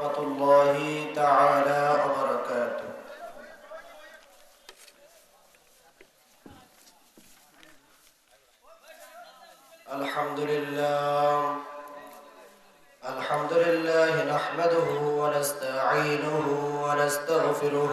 ورحمة الله تعالى وبركاته. الحمد لله. الحمد لله نحمده ونستعينه ونستغفره.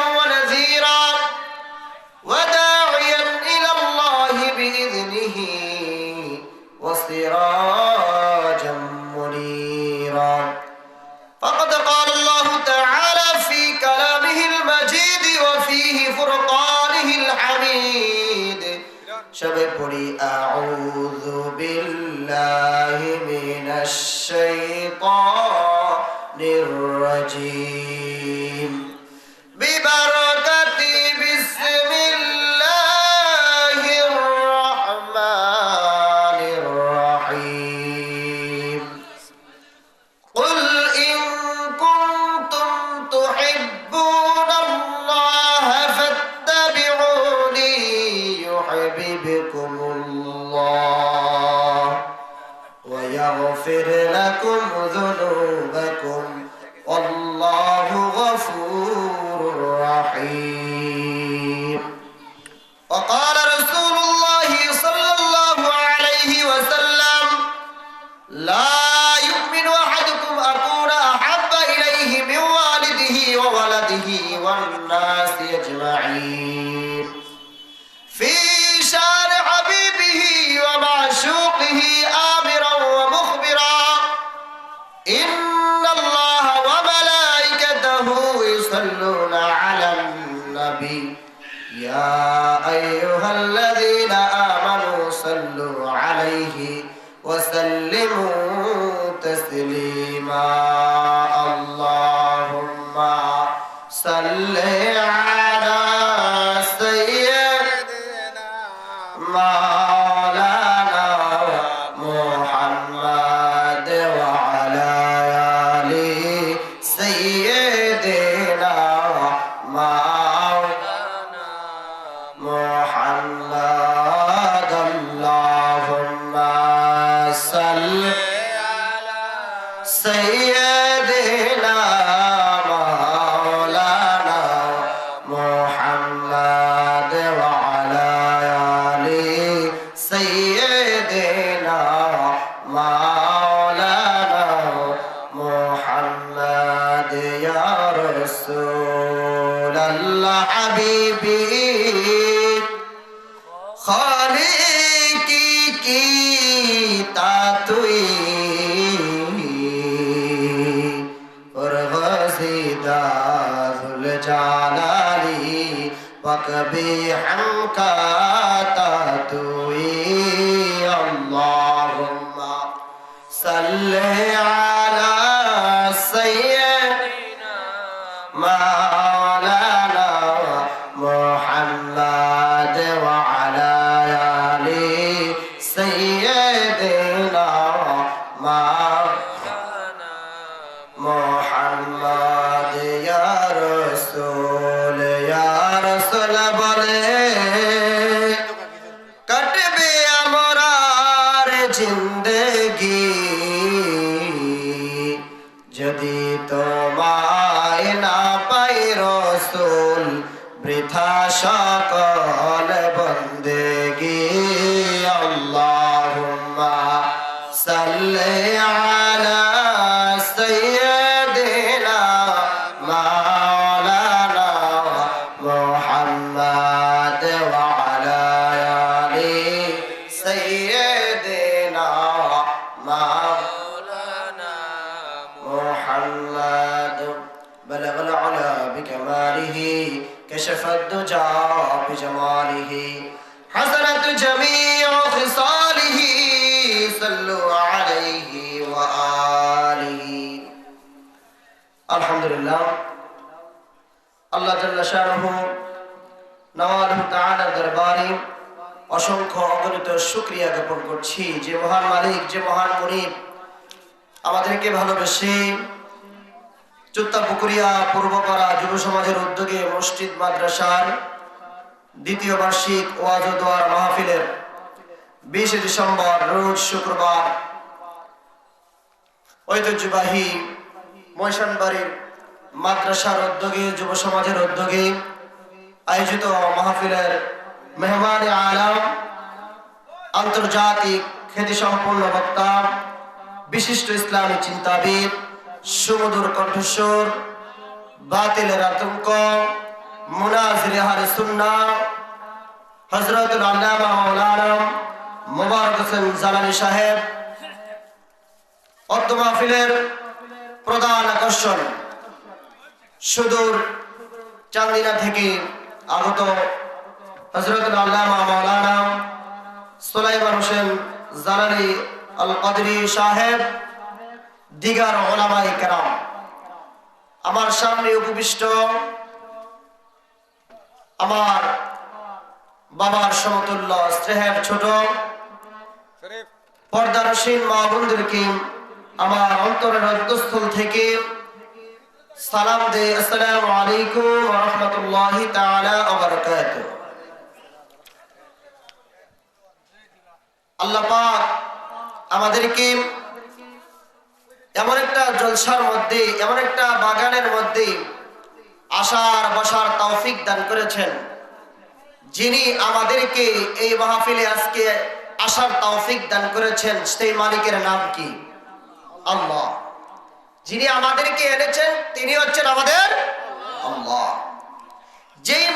সবাই পড়ি আউযু বিল্লাহি মিনাশ শাইতানির রাজিম। ويغفر لكم ذنوبكم الذين آمنوا صلوا عليه وسلموا تسليما. আল্লাহ হাবিবি। খরে কি কি তা তুই? জালালি পকবে হামকা তা তুই। আল্লাহুম্মা সাল্লি আলা watching تعالى আল্লাহ জাল্লা শাহরুহ নওয়াজ তাহার অসংখ্য অগণিত শুক্রিয়া জ্ঞাপন করছি। যে মহান মালিক, যে মহান মনিব আমাদেরকে ভালোবেসে চুত্তা পুকুরিয়া পূর্বপাড়া যুব সমাজের উদ্যোগে মসজিদ, মাদ্রাসার দ্বিতীয় বার্ষিক ওয়াজ ও দোয়ার মাহফিলের বিশে ডিসেম্বর, রোজ শুক্রবার ঐতিহ্যবাহী মৈশানবাড়ির মাদ্রাসার উদ্যোগে যুব সমাজের উদ্যোগে আয়োজিত মাহফিলের মেহমান আলাম, আন্তর্জাতিক খ্যাতিসম্পন্ন বক্তা, বিশিষ্ট ইসলামী চিন্তাবিদ সুমধুর কণ্ঠস্বর, বাতিলের আতঙ্ক, মুনাজির হারে সুন্না হজরতুল আল্লামা মাওলানা মোবারক হোসেন জালানি সাহেব অর্থ মাহফিলের প্রধান আকর্ষণ, সুদূর চান্দিনা থেকে আগত হজরতুল আল্লামা মাওলানা সুলাইমান হোসেন জালানি আল কদরি সাহেব দিগার ওলামাই কেরাম। আমার সামনে উপবিষ্ট আমার বাবার সমতুল্য স্নেহের ছোট পর্দারসীন মা বন্ধুরকে আমার অন্তরের অন্তঃস্থল থেকে সালাম দে, আসসালামু আলাইকুম ওয়া রাহমাতুল্লাহি তাআলা ওয়া বারাকাতুহু। আল্লাহ পাক আমাদেরকে জলসার মধ্যে, এমন একটা বাগানের মধ্যে আসার, বসার তৌফিক দান করেছেন। যিনি আমাদেরকে এই মাহফিলে আজকে আসার তৌফিক দান করেছেন, সেই মালিকের নাম কি? আল্লাহ। যিনি আমাদেরকে এনেছেন, তিনি হচ্ছেন আমাদের আল্লাহ। যেই